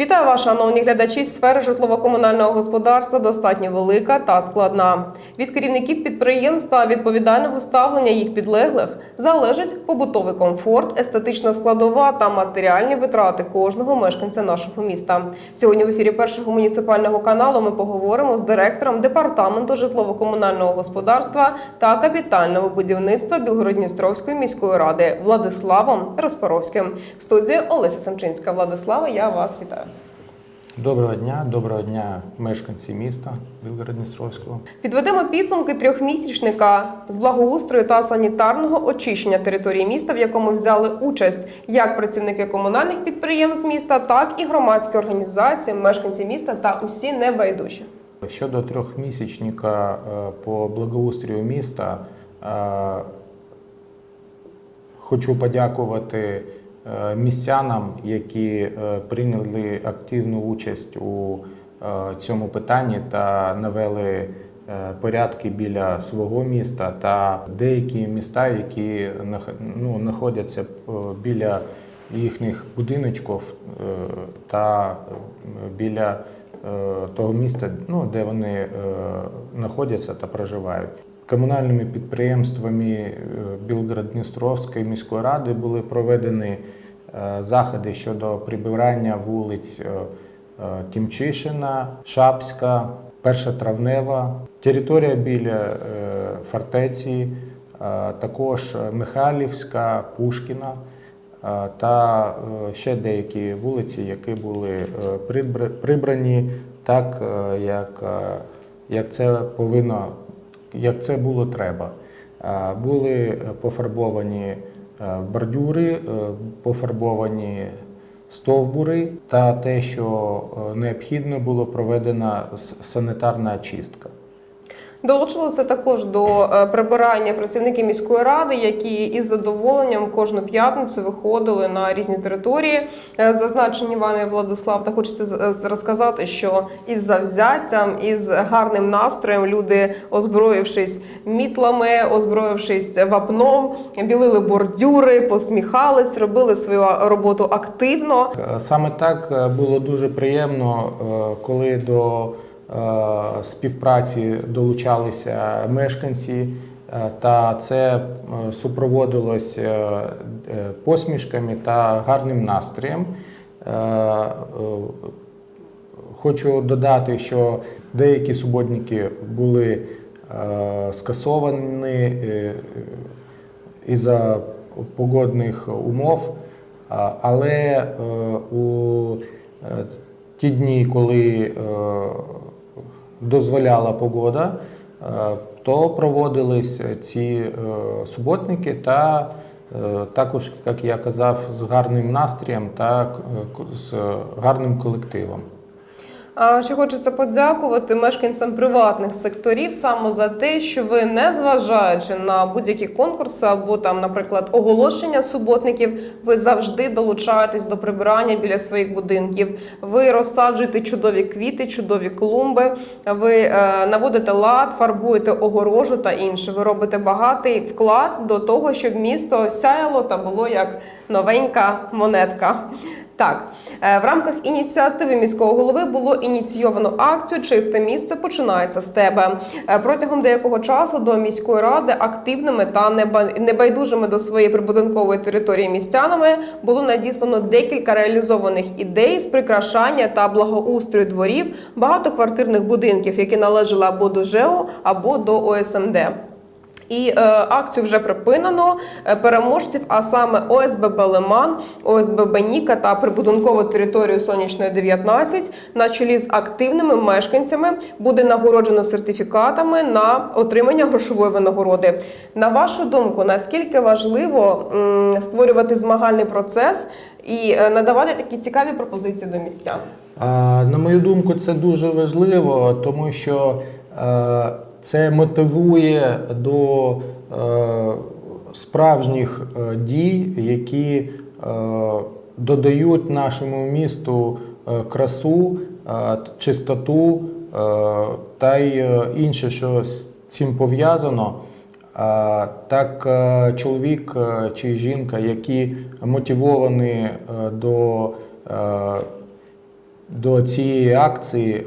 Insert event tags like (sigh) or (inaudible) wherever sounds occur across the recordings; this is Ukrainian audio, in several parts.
Вітаю вас, шановні глядачі. Сфера житлово-комунального господарства достатньо велика та складна. Від керівників підприємств та відповідального ставлення їх підлеглих залежить побутовий комфорт, естетична складова та матеріальні витрати кожного мешканця нашого міста. Сьогодні в ефірі першого муніципального каналу ми поговоримо з директором департаменту житлово-комунального господарства та капітального будівництва Білгородністровської міської ради Владиславом Розпоровським. В студії Олеся Самчинська. Владислава, я вас вітаю. Доброго дня, доброго дня, мешканці міста Білгород-Дністровського. Підведемо підсумки трьохмісячника з благоустрою та санітарного очищення території міста, в якому взяли участь як працівники комунальних підприємств міста, так і громадські організації, мешканці міста та усі небайдужі. Щодо трьохмісячника е, по благоустрію міста, е, хочу подякувати містянам, які е, прийняли активну участь у е, цьому питанні та навели е, порядки біля свого міста та деякі міста, які ну, знаходяться е, біля їхніх будиночків е, та е, біля е, того міста, ну, де вони е, знаходяться та проживають. Комунальними підприємствами е, Білгород-Дністровської міської ради були проведені е, заходи щодо прибирання вулиць е, е, Тімчишина, Шапська, Перша Травнева, територія біля е, фортеці, е, також Михайлівська, Пушкіна е, та е, ще деякі вулиці, які були е, прибрані так, е, як, е, як це повинно, як це було треба. Е, Були пофарбовані е, бордюри, е, пофарбовані стовбури та те, що е, необхідно було проведена санітарна очистка. Долучилися також до е, прибирання працівники міської ради, які із задоволенням кожну п'ятницю виходили на різні території, е, зазначені вами Владислав. Та хочеться з- розказати, що із завзяттям, із гарним настроєм люди, озброївшись мітлами, озброївшись вапном, білили бордюри, посміхались, робили свою роботу активно. Е, Саме так е, було дуже приємно, е, коли до е, співпраці долучалися мешканці, е, та це е, супроводилось е, е, посмішками та гарним настроєм. Е, е, Хочу додати, що деякі суботники були е, скасовані е, із-за погодних умов, але е, у е, ті дні, коли е, дозволяла погода, е, то проводились ці е, суботники та е, також, як я казав, з гарним настроєм та з гарним колективом. Ще хочеться подякувати мешканцям приватних секторів саме за те, що ви, не зважаючи на будь-які конкурси або там, наприклад, оголошення суботників, ви завжди долучаєтесь до прибирання біля своїх будинків. Ви розсаджуєте чудові квіти, чудові клумби. Ви е, наводите лад, фарбуєте огорожу та інше. Ви робите багатий вклад до того, щоб місто сяяло та було як новенька монетка. Так, е, в рамках ініціативи міського голови було ініційовано акцію Чисте місце починається з тебе. Е, Протягом деякого часу до міської ради активними та неба- небайдужими до своєї прибудинкової території містянами було надіслано декілька реалізованих ідей з прикрашання та благоустрою дворів багатоквартирних будинків, які належали або до ЖЕО, або до ОСМД. І е, акцію вже припинено Е, переможців, а саме ОСББ Лиман, ОСББ Ніка та прибудинкову територію Сонячної 19 на чолі з активними мешканцями буде нагороджено сертифікатами на отримання грошової винагороди. На вашу думку, наскільки важливо м, створювати змагальний процес і е, надавати такі цікаві пропозиції до містян? А, На мою думку, це дуже важливо, тому що е, це мотивує до е, справжніх е, дій, які е, додають нашому місту красу, чистоту та й інше, що з цим пов'язано. Так, чоловік чи жінка, які мотивовані до до цієї акції е,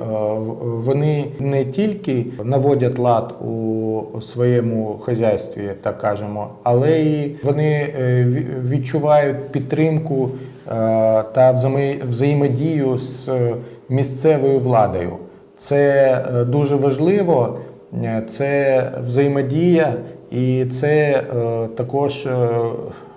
вони не тільки наводять лад у своєму хазяйстві, так кажемо, але й вони е, відчувають підтримку е, та взаємо- взаємодію з місцевою владою. Це дуже важливо, це взаємодія, і це також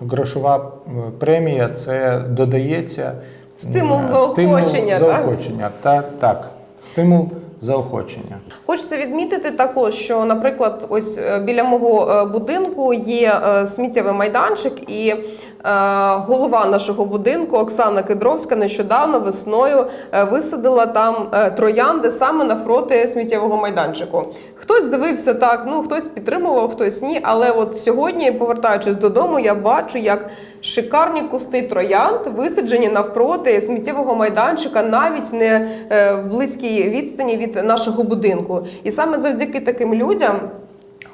грошова премія. Це додається Стимул заохочення, стимул заохочення. Так, так, стимул заохочення. Хочеться відмітити також, що, наприклад, ось е, біля мого е, будинку є е, сміттєвий майданчик, і голова нашого будинку Оксана Кедровська нещодавно весною висадила там троянди саме навпроти сміттєвого майданчику. Хтось дивився так, ну хтось підтримував, хтось ні. Але от сьогодні, повертаючись додому, я бачу, як шикарні кусти троянд висаджені навпроти сміттєвого майданчика, навіть не е, в близькій відстані від нашого будинку. І саме завдяки таким людям.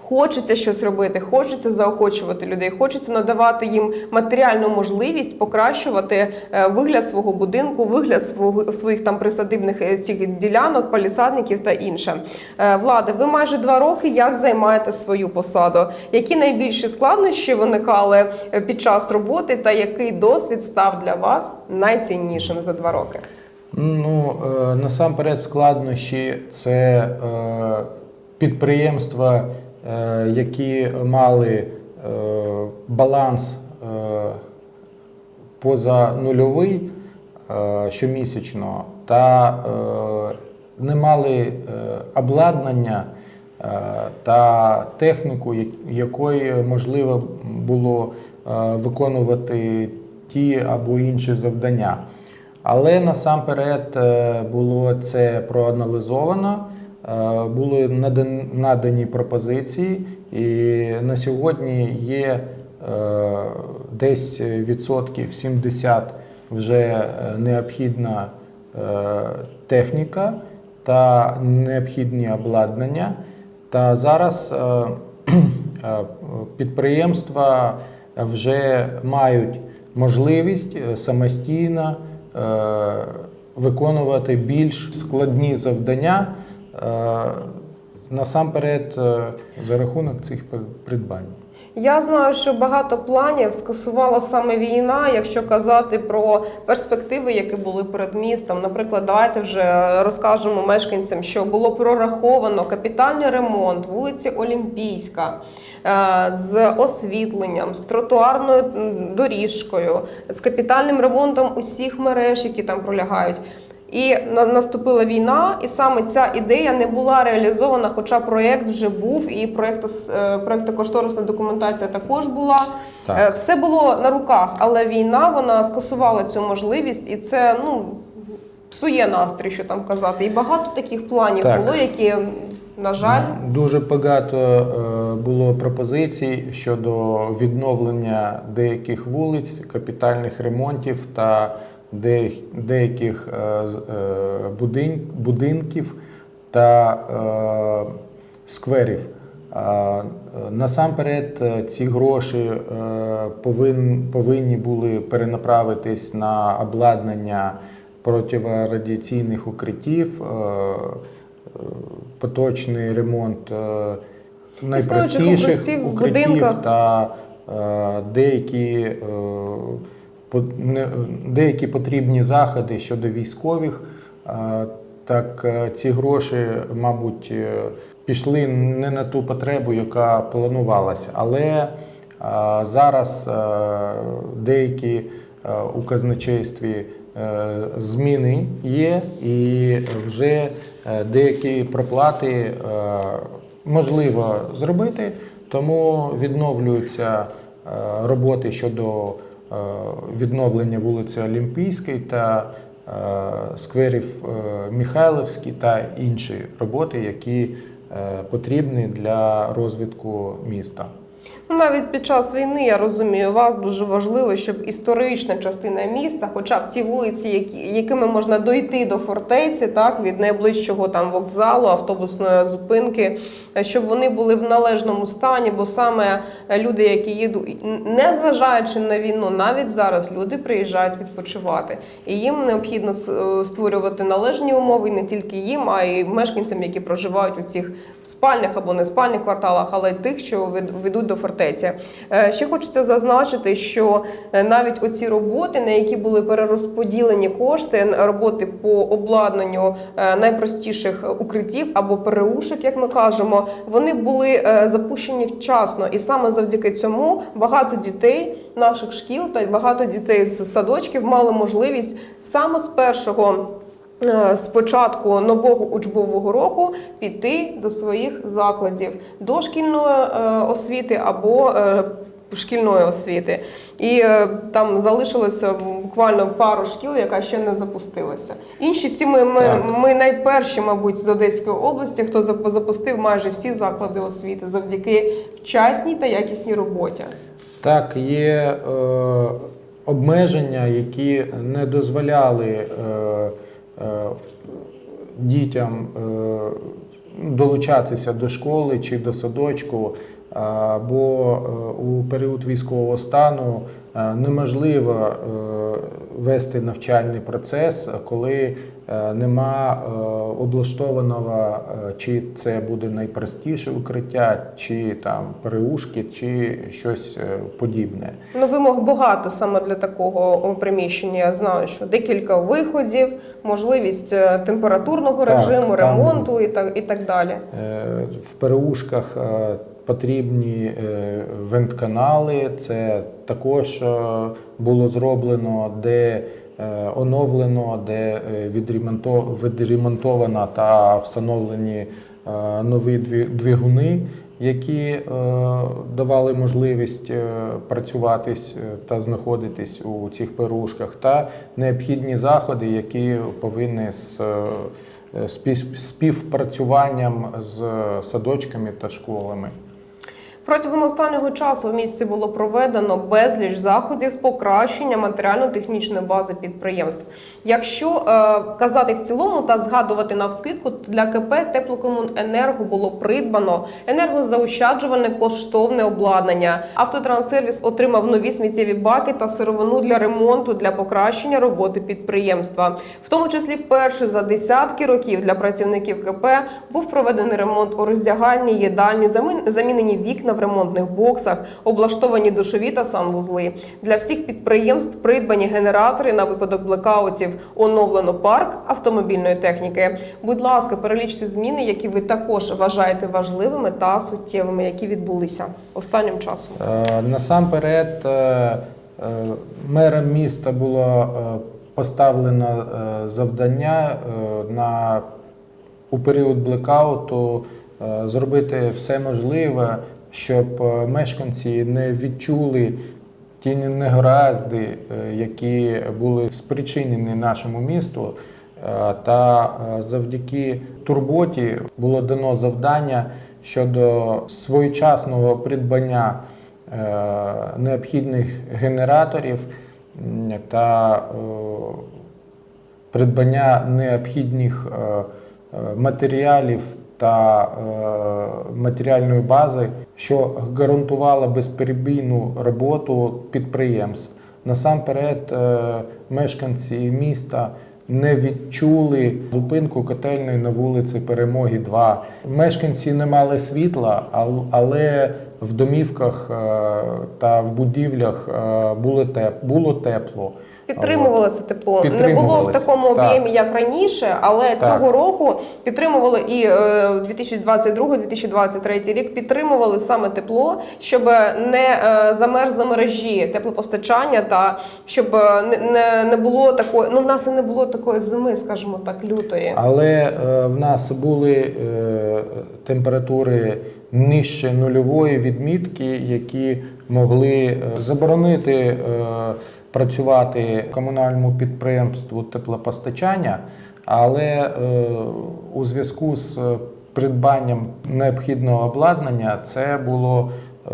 Хочеться щось робити, хочеться заохочувати людей, хочеться надавати їм матеріальну можливість покращувати е, вигляд свого будинку, вигляд свого своїх там присадибних е, цих ділянок, палісадників та інше. Е, Влади, ви майже два роки як займаєте свою посаду? Які найбільші складнощі виникали під час роботи, та який досвід став для вас найціннішим за два роки? Ну, насамперед складнощі це е, підприємства, які мали е, баланс е, позанульовий е, щомісячно та е, не мали е, обладнання е, та техніку, якою можливо було е, виконувати ті або інші завдання. Але насамперед е, було це проаналізовано, е, були надані пропозиції, і на сьогодні є е, десь відсотків 70 вже е, необхідна е, техніка та необхідні обладнання. Та зараз е, (clears throat) е, підприємства вже мають можливість е, самостійно е, виконувати більш складні завдання е, насамперед е, за рахунок цих придбань. Я знаю, що багато планів скасувала саме війна, якщо казати про перспективи, які були перед містом. Наприклад, давайте вже розкажемо мешканцям, що було прораховано капітальний ремонт вулиці Олімпійська. е, З освітленням, з тротуарною доріжкою, з капітальним ремонтом усіх мереж, які там пролягають. І на- наступила війна, і саме ця ідея не була реалізована, хоча проєкт вже був, і проєктос- е, проєктокошторисна документація також була. Так. Е, Все було на руках, але війна вона скасувала цю можливість, і це ну псує настрій, що там казати. І багато таких планів Так. було, які, на жаль, Дуже багато е, було пропозицій щодо відновлення деяких вулиць, капітальних ремонтів та деяких, е, е, будинків та е, скверів. Насамперед, ці гроші повинні були перенаправитись на обладнання протирадіаційних укриттів, поточний ремонт найпростіших укриттів укриттів та деякі, деякі потрібні заходи щодо військових. Так е, ці гроші, мабуть, е, пішли не на ту потребу, яка планувалася. Але е, зараз деякі у казначействі зміни є, і вже деякі проплати можливо зробити, тому відновлюються роботи щодо відновлення вулиці Олімпійської та е, скверів е, та інші роботи, які е, потрібні для розвитку міста. Навіть під час війни я розумію вас дуже важливо, щоб історична частина міста, хоча б ті вулиці, які, якими можна дойти до фортеці, так від найближчого там вокзалу, автобусної зупинки, е, щоб вони були в належному стані, бо саме е, люди, які їдуть, не зважаючи на війну, навіть зараз люди приїжджають відпочивати, і їм необхідно е, створювати належні умови не тільки їм, а й мешканцям, які проживають у цих спальних або не спальних кварталах, але й тих, що вед- ведуть до фортеці. Е, Ще хочеться зазначити, що е, навіть оці роботи, на які були перерозподілені кошти, роботи по обладнанню е, найпростіших укриттів або переушок, як ми кажемо, вони були е, запущені вчасно, і саме завдяки цьому багато дітей наших шкіл та й багато дітей з садочків мали можливість саме з першого. е, З початку нового учбового року піти до своїх закладів дошкільної е, освіти або шкільної освіти. І е, там залишилося буквально пару шкіл, яка ще не запустилася. Інші всі ми, ми, ми найперші, мабуть, з Одеської області, хто запустив майже всі заклади освіти завдяки вчасній та якісній роботі. Так, є е, обмеження, які не дозволяли е, е, дітям е, долучатися до школи чи до садочку, бо е, у період військового стану е, неможливо е, вести навчальний процес, коли нема облаштованого, чи це буде найпростіше укриття, чи там переушки, чи щось подібне. Ну, вимог багато саме для такого приміщення. Я знаю, що декілька виходів, можливість температурного Так, режиму, там- ремонту і так, і так далі. В переушках потрібні е, вентканали. Це також е, було зроблено, де е, оновлено, де відремонтовано та встановлені нові двигуни, які давали можливість працюватись та знаходитись у цих переушках, та необхідні заходи, які повинні з співпрацюванням з садочками та школами. Протягом останнього часу в місті було проведено безліч заходів з покращення матеріально-технічної бази підприємств. Якщо е, казати в цілому та згадувати навскидку, то для КП Теплокомуненерго було придбано енергозаощаджуване коштовне обладнання. Автотранссервіс отримав нові сміттєві баки та сировину для ремонту для покращення роботи підприємства. В тому числі вперше за десятки років для працівників КП був проведений ремонт у роздягальні, їдальні, замін- замінені вікна в ремонтних боксах, облаштовані душові та санвузли. Для всіх підприємств придбані генератори на випадок блекаутів, оновлено парк автомобільної техніки. Будь ласка, перелічте зміни, які ви також вважаєте важливими та суттєвими, які відбулися останнім часом. Е, Насамперед, е, е, мером міста було поставлено завдання на у період блекауту зробити все можливе, щоб мешканці не відчули ті негаразди, е, які були спричинені нашому місту. Е, Та е, завдяки турботі було дано завдання щодо своєчасного придбання необхідних генераторів та придбання необхідних матеріалів та е, матеріальної бази, що гарантувала безперебійну роботу підприємств. Насамперед, е, мешканці міста не відчули зупинку котельної на вулиці Перемоги 2. Мешканці не мали світла, але в домівках е, та в будівлях було тепло. Підтримували це тепло. Не було в такому так. об'ємі, як раніше, але Так. цього року підтримували і е, 2022-2023 рік підтримували саме тепло, щоб не е, замерзли мережі теплопостачання та щоб е, не, не, було такої. Ну в нас і не було такої зими, скажімо так, лютої. Але е, в нас були е, температури нижче нульової відмітки, які могли е, заборонити е, працювати комунальному підприємству теплопостачання, але е, у зв'язку з е, придбанням необхідного обладнання це було е,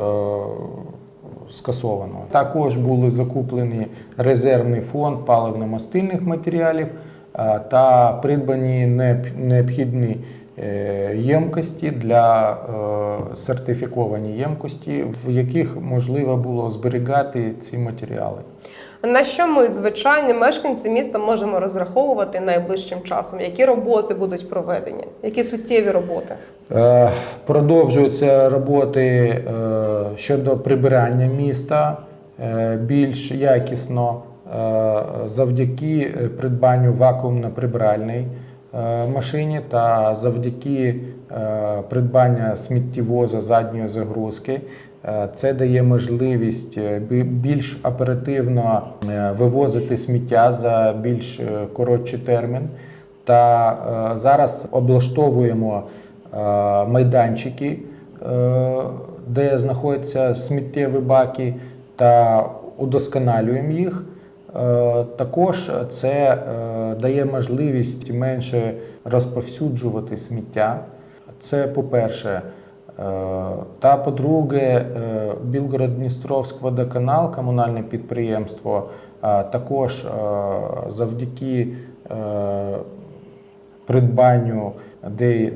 скасовано. Також були закуплені резервний фонд паливно-мастильних матеріалів та придбані необхідні ємкості для сертифіковані ємкості, в яких можливо було зберігати ці матеріали. На що ми, звичайні мешканці міста, можемо розраховувати найближчим часом? Які роботи будуть проведені? Які суттєві роботи? Е, Продовжуються роботи е, щодо прибирання міста е, більш якісно е, завдяки придбанню вакуумно-прибиральної е, машині та завдяки придбання сміттєвоза задньої загрузки. Е, Це дає можливість е, більш оперативно е, вивозити сміття за більш е, коротший термін. Та е, зараз облаштовуємо е, майданчики, е, де знаходяться сміттєві баки, та удосконалюємо їх. Е, Також це е, дає можливість менше розповсюджувати сміття. Це по-перше. Е, Та по-друге, е, Білгород-Дністровськ водоканал, комунальне підприємство, е, також завдяки придбанню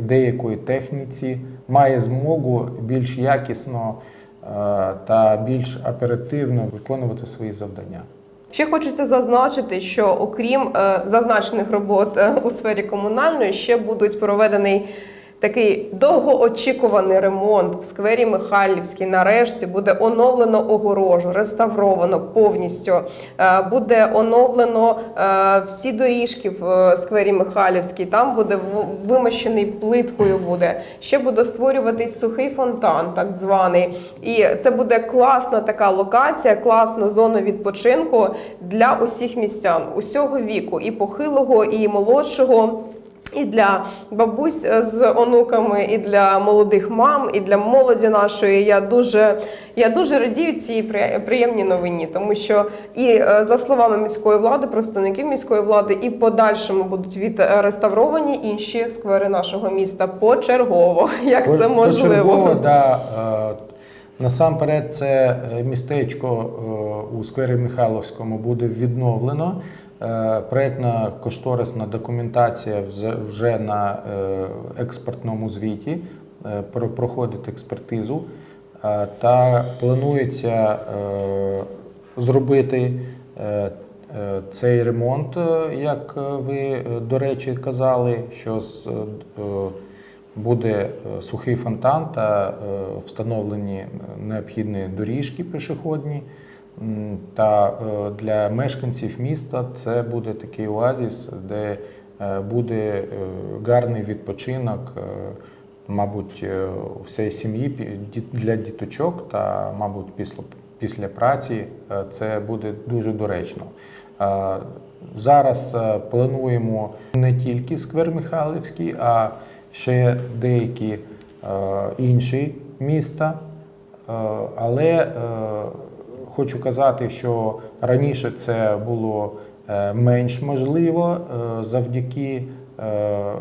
деякої техніці має змогу більш якісно та більш оперативно виконувати свої завдання. Ще хочеться зазначити, що окрім зазначених робот у сфері комунальної, ще будуть проведений такий довгоочікуваний ремонт в сквері Михайлівській. Нарешті буде оновлено огорожу, реставровано повністю. Е, Буде оновлено е, всі доріжки в е, сквері Михайлівській. Там буде вимощений плиткою. Буде ще буде створюватись сухий фонтан, так званий. І це буде класна така локація, класна зона відпочинку для усіх містян, усього віку, і похилого, і молодшого. І для бабусь е, з онуками, і для молодих мам, і для молоді нашої. Я дуже, я дуже радію цій приємній новині, тому що і е, за словами міської влади, представників міської влади, і подальшому будуть відреставровані інші сквери нашого міста почергово. (laughs) Як це можливо? Почергово, да, е, насамперед, це е, містечко е, у сквері Михайловському буде відновлено. Е, Проєктна кошторисна документація вже на е, експертному звіті е, проходить експертизу. Та планується зробити цей ремонт, як ви, до речі, казали, що буде сухий фонтан та встановлені необхідні доріжки пішохідні. Та е, для мешканців міста це буде такий оазіс, де е, буде е, гарний відпочинок, мабуть, е, всієї сім'ї для діточок та, мабуть, після, після праці це буде дуже доречно. Зараз плануємо не тільки сквер Михайлівський, а ще деякі інші міста. Але хочу казати, що раніше це було е, менш можливо е, завдяки е,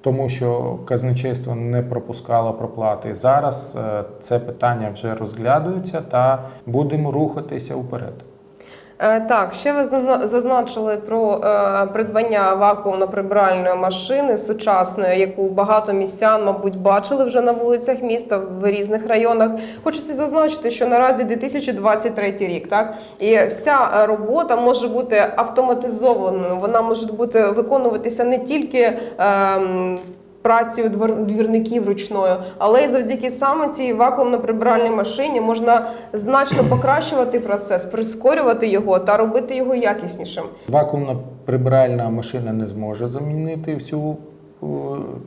тому, що казначейство не пропускало проплати. Зараз це питання вже розглядується та будемо рухатися вперед. Е, Так, ще ви зазна- зазначили про е, придбання вакуумно-прибиральної машини сучасної, яку багато містян, мабуть, бачили вже на вулицях міста в різних районах. Хочеться зазначити, що наразі 2023 рік, так і вся е, робота може бути автоматизованою. Вона може бути виконуватися не тільки. Працею двірників ручною, але й завдяки саме цій вакуумно-прибиральній машині можна значно покращувати процес, прискорювати його та робити його якіснішим. Вакуумна прибиральна машина не зможе замінити всю е,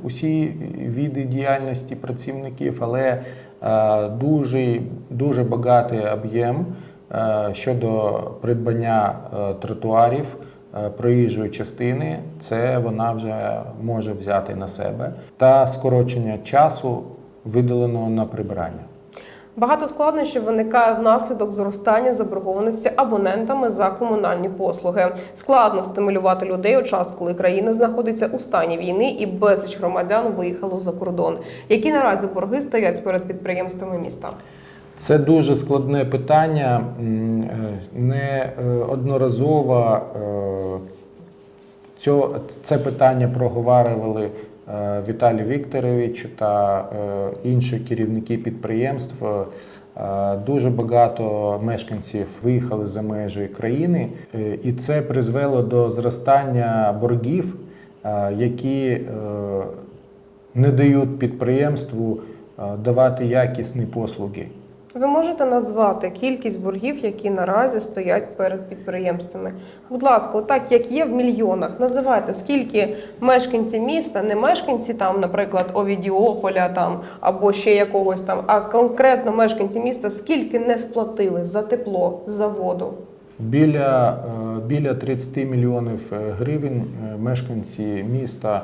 усі види діяльності працівників, але е, дуже, дуже багатий об'єм е, щодо придбання тротуарів. Е, Проїжджої частини, це вона вже може взяти на себе та скорочення часу виділеного на прибирання. Багато складнощів виникає внаслідок зростання заборгованості абонентами за комунальні послуги. Складно стимулювати людей у час, коли країна знаходиться у стані війни і безліч громадян виїхало за кордон. Які наразі борги стоять перед підприємствами міста? Це дуже складне питання. Е, Не е, е, це питання проговорювали е, Віталій Вікторович та інші керівники підприємств. Дуже багато мешканців виїхали за межі країни, і це призвело до зростання боргів, які не дають підприємству давати якісні послуги. Ви можете назвати кількість боргів, які наразі стоять перед підприємствами. Будь ласка, отак як є в мільйонах, називайте скільки мешканці міста, не мешканці там, наприклад, Овідіополя там або ще якогось там, а конкретно мешканці міста, скільки не сплатили за тепло, за воду. Біля, е, біля 30 мільйонів е, гривень е, мешканці міста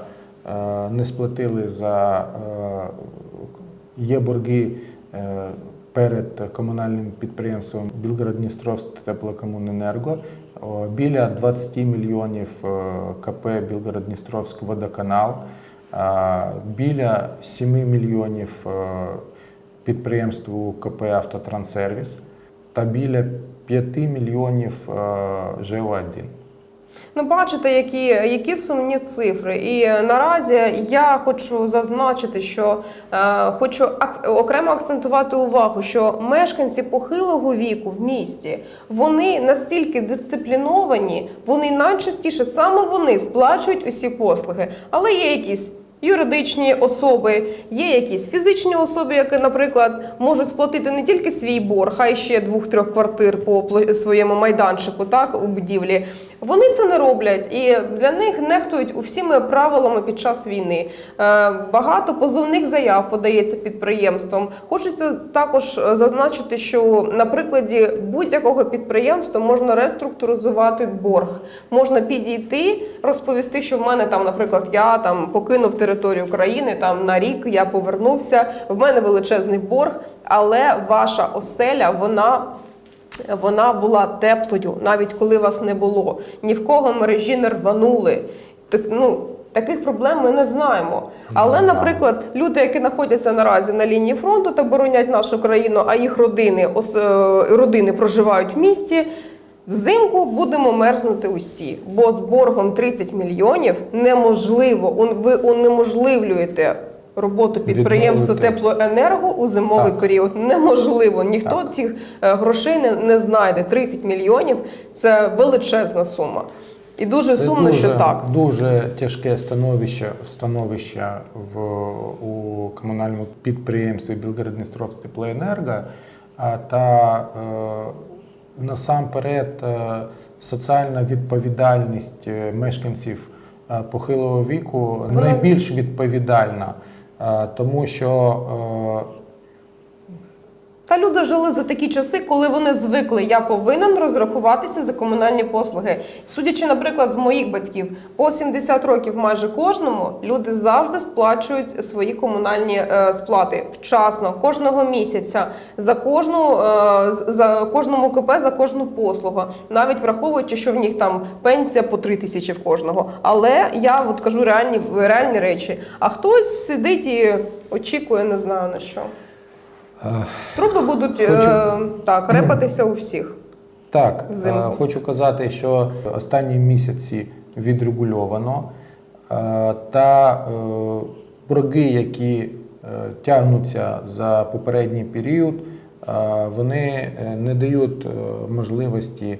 не сплатили за є борги перед комунальним підприємством Білгород-Дністровськ теплокомуненерго. Біля 20 мільйонів е, КП Білгород-Дністровськ водоканал, е, біля 7 мільйонів е, підприємству КП Автотранссервіс та біля 5 мільйонів е, ЖО1. Ну, бачите, які, які сумні цифри. І е, наразі я хочу зазначити, що е, хочу ак- окремо акцентувати увагу, що мешканці похилого віку в місті вони настільки дисципліновані, вони найчастіше саме вони сплачують усі послуги, але є якісь. Юридичні особи, є якісь фізичні особи, які, наприклад, можуть сплатити не тільки свій борг, а й ще двох-трьох квартир по своєму майданчику, так у будівлі. Вони це не роблять, і для них нехтують усіми правилами під час війни. Е, Багато позовних заяв подається підприємством. Хочеться також е, зазначити, що на прикладі будь-якого підприємства можна реструктуризувати борг. Можна підійти, розповісти, що в мене там, наприклад, я там покинув територію країни там на рік, я повернувся. В мене величезний борг, але ваша оселя вона вона була теплою, навіть коли вас не було. Ні в кого мережі не рванули. Так, ну, таких проблем ми не знаємо. Але, Ну, наприклад, люди, які знаходяться наразі на лінії фронту та боронять нашу країну, а їх родини, ос- е, родини проживають в місті. Взимку будемо мерзнути усі, бо з боргом 30 мільйонів неможливо. Ви унеможливлюєте роботу підприємства Відновити. теплоенерго у зимовий Так. період. Неможливо. Ніхто цих е, грошей не, не знайде. 30 мільйонів це величезна сума. І дуже Це сумно, що так. Дуже тяжке становище, становище в, у комунальному підприємстві Білгород-Дністровськ теплоенерго, а, та е, насамперед е, соціальна відповідальність е, мешканців е, похилого віку Вона- найбільш відповідальна, тому що е, Та люди жили за такі часи, коли вони звикли. Я повинен розрахуватися за комунальні послуги. Судячи, наприклад, з моїх батьків, по 70 років майже кожному люди завжди сплачують свої комунальні е, сплати вчасно, кожного місяця, за кожну е, за кожному КП, за кожну послугу, навіть враховуючи, що в них там пенсія по 3 тисячі в кожного. Але я от кажу реальні реальні речі. А хтось сидить і очікує, не знаю на що. Труби будуть е, Хочу- так репатися у всіх. Так, Взимку. е, хочу казати, що останні місяці відрегульовано, е, та борги, які е, тягнуться за попередній період, вони не дають можливості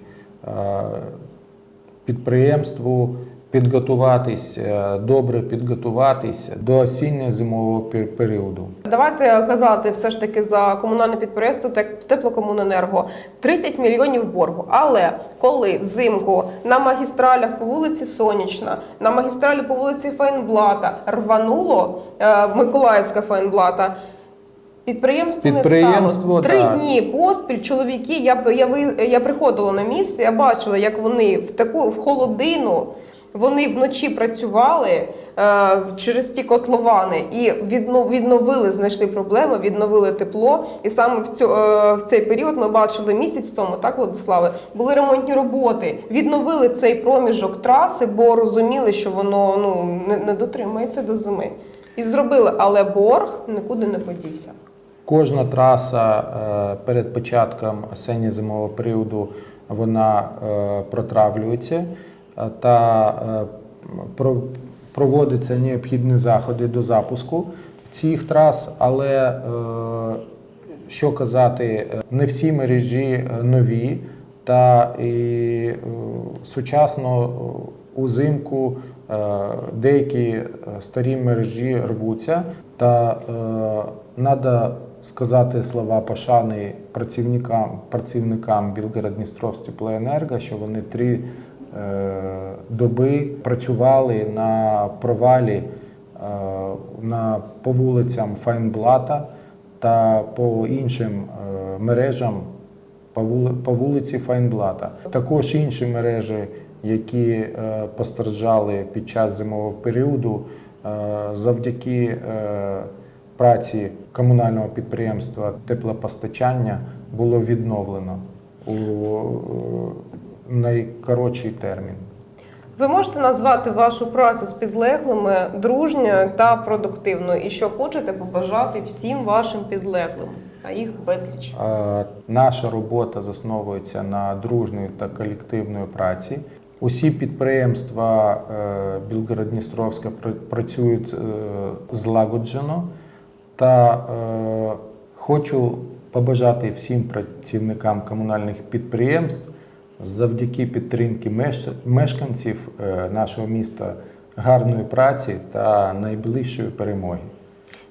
підприємству підготуватись, е, добре підготуватись до осінньо-зимового періоду. Давайте казати все ж таки за комунальне підприємство теплокомуненерго 30 мільйонів боргу. Але коли взимку на магістралях по вулиці Сонячна, на магістралі по вулиці Фейнблата рвануло е, Миколаївська Фейнблата. Підприємство, не Підприємство, встало. Три дні поспіль чоловіки. Я я я приходила на місце. Я бачила, як вони в таку в холодину вони вночі працювали. е, через ті котловани і відновили, знайшли проблеми, відновили тепло. І саме в, цю, е, в цей період ми бачили місяць тому, так, Владиславе, були ремонтні роботи, відновили цей проміжок траси, бо розуміли, що воно ну, не, не дотримається до зими. І зробили, але борг нікуди не подівся. Кожна траса е, перед початком осінньо-зимового періоду вона е, протравлюється та е, проводяться необхідні заходи до запуску цих трас, але е, що казати, е, не всі мережі е, нові, та і е, сучасно е, узимку е, деякі е, старі мережі рвуться. Та треба сказати слова пошани працівникам, працівникам Білгород-Дністровстеплоенерго, що вони три е, доби працювали на провалі е, на, по вулицям Файнблата та по іншим е, мережам по вулиці Файнблата. Також інші мережі, які е, постраждали під час зимового періоду, е, завдяки е, праці комунального підприємства теплопостачання було відновлено у е, найкоротший термін. Ви можете назвати вашу працю з підлеглими дружньою та продуктивною, і що хочете побажати всім вашим підлеглим, а їх безліч. Наша робота засновується на дружної та колективної праці. Усі підприємства е, Білгород-Дністровська працюють е, злагоджено та е, хочу побажати всім працівникам комунальних підприємств завдяки підтримки меш- мешканців е, нашого міста гарної праці та найближчої перемоги.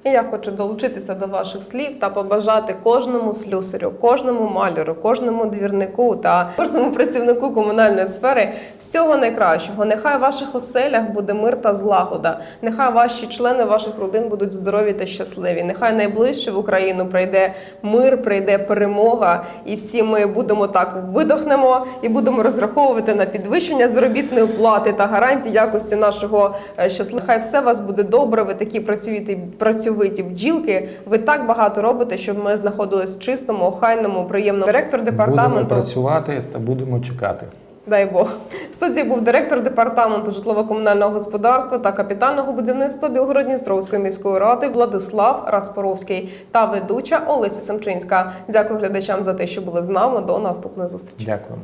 І я хочу долучитися до ваших слів та побажати кожному слюсарю, кожному маляру, кожному двірнику та кожному працівнику комунальної сфери всього найкращого. Нехай в ваших оселях буде мир та злагода. Нехай ваші члени ваших родин будуть здорові та щасливі. Нехай найближче в Україну прийде мир, прийде перемога, і всі ми будемо так видохнемо і будемо розраховувати на підвищення заробітної плати та гарантії якості нашого е, щасливого. Хай все у вас буде добре. Ви такі працьовиті, працьовиті бджілки. Ви так багато робите, щоб ми знаходились в чистому, охайному, приємному. Директор Будемо департаменту. працювати та будемо чекати. Дай Бог. В студії був директор департаменту житлово-комунального господарства та капітального будівництва Білгород-Дністровської міської ради Владислав Распоровський та ведуча Олеся Семчинська. Дякую глядачам за те, що були з нами. До наступної зустрічі. Дякую.